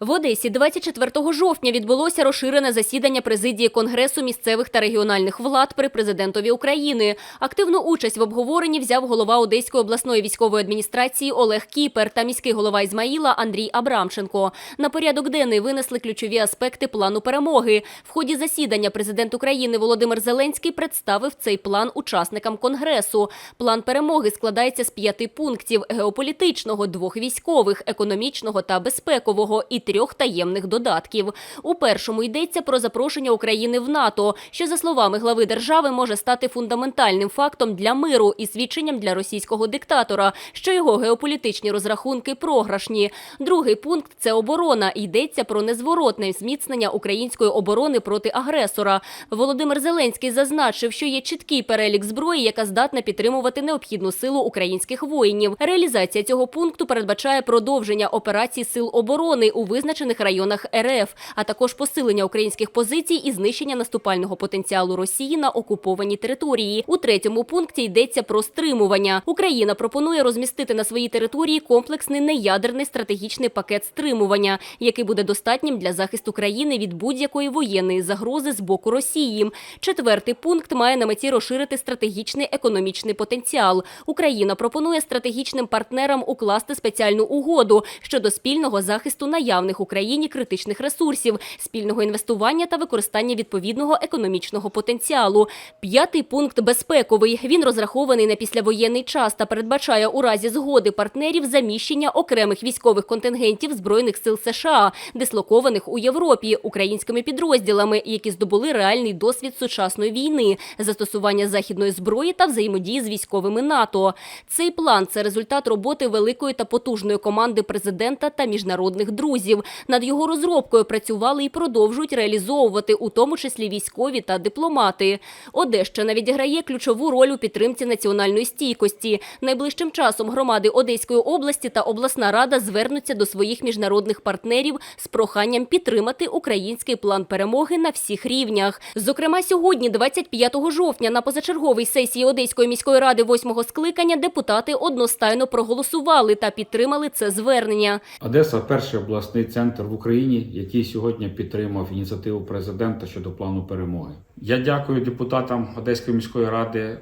В Одесі 24 жовтня відбулося розширене засідання президії Конгресу місцевих та регіональних влад при президентові України. Активну участь в обговоренні взяв голова Одеської обласної військової адміністрації Олег Кіпер та міський голова Ізмаїла Андрій Абрамченко. На порядок денний винесли ключові аспекти плану перемоги. В ході засідання президент України Володимир Зеленський представив цей план учасникам Конгресу. План перемоги складається з п'яти пунктів: геополітичного, двох військових, економічного та безпекового і трьох таємних додатків. У першому йдеться про запрошення України в НАТО, що за словами глави держави може стати фундаментальним фактом для миру і свідченням для російського диктатора, що його геополітичні розрахунки програшні. Другий пункт це оборона. Йдеться про незворотне зміцнення української оборони проти агресора. Володимир Зеленський зазначив, що є чіткий перелік зброї, яка здатна підтримувати необхідну силу українських воїнів. Реалізація цього пункту передбачає продовження операцій сил оборони у визначених районах РФ, а також посилення українських позицій і знищення наступального потенціалу Росії на окупованій території. У третьому пункті йдеться про стримування. Україна пропонує розмістити на своїй території комплексний неядерний стратегічний пакет стримування, який буде достатнім для захисту країни від будь-якої воєнної загрози з боку Росії. Четвертий пункт має на меті розширити стратегічний економічний потенціал. Україна пропонує стратегічним партнерам укласти спеціальну угоду щодо спільного захисту наявних Україні критичних ресурсів, спільного інвестування та використання відповідного економічного потенціалу. П'ятий пункт безпековий. Він розрахований на післявоєнний час та передбачає у разі згоди партнерів заміщення окремих військових контингентів збройних сил США, дислокованих у Європі українськими підрозділами, які здобули реальний досвід сучасної війни, застосування західної зброї та взаємодії з військовими НАТО. Цей план це результат роботи великої та потужної команди президента та міжнародних друзів. Над його розробкою працювали і продовжують реалізовувати, у тому числі військові та дипломати. Одещина відіграє ключову роль у підтримці національної стійкості. Найближчим часом громади Одеської області та обласна рада звернуться до своїх міжнародних партнерів з проханням підтримати український план перемоги на всіх рівнях. Зокрема, сьогодні, 25 жовтня, на позачерговій сесії Одеської міської ради восьмого скликання депутати одностайно проголосували та підтримали це звернення. Одеса перший обласний центр в Україні, який сьогодні підтримав ініціативу президента щодо плану перемоги. Я дякую депутатам Одеської міської ради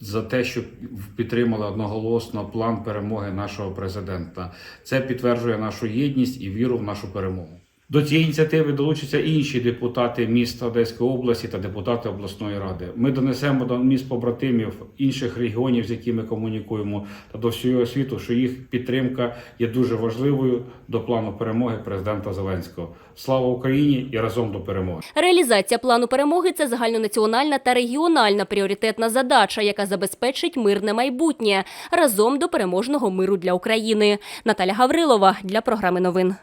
за те, що підтримали одноголосно план перемоги нашого президента. Це підтверджує нашу єдність і віру в нашу перемогу. До цієї ініціативи долучаться інші депутати міста Одеської області та депутати обласної ради. Ми донесемо до міст побратимів інших регіонів, з якими комунікуємо, та до всього світу, що їх підтримка є дуже важливою до плану перемоги президента Зеленського. Слава Україні і разом до перемоги! Реалізація плану перемоги це загальнонаціональна та регіональна пріоритетна задача, яка забезпечить мирне майбутнє разом до переможного миру для України. Наталя Гаврилова для програми новин.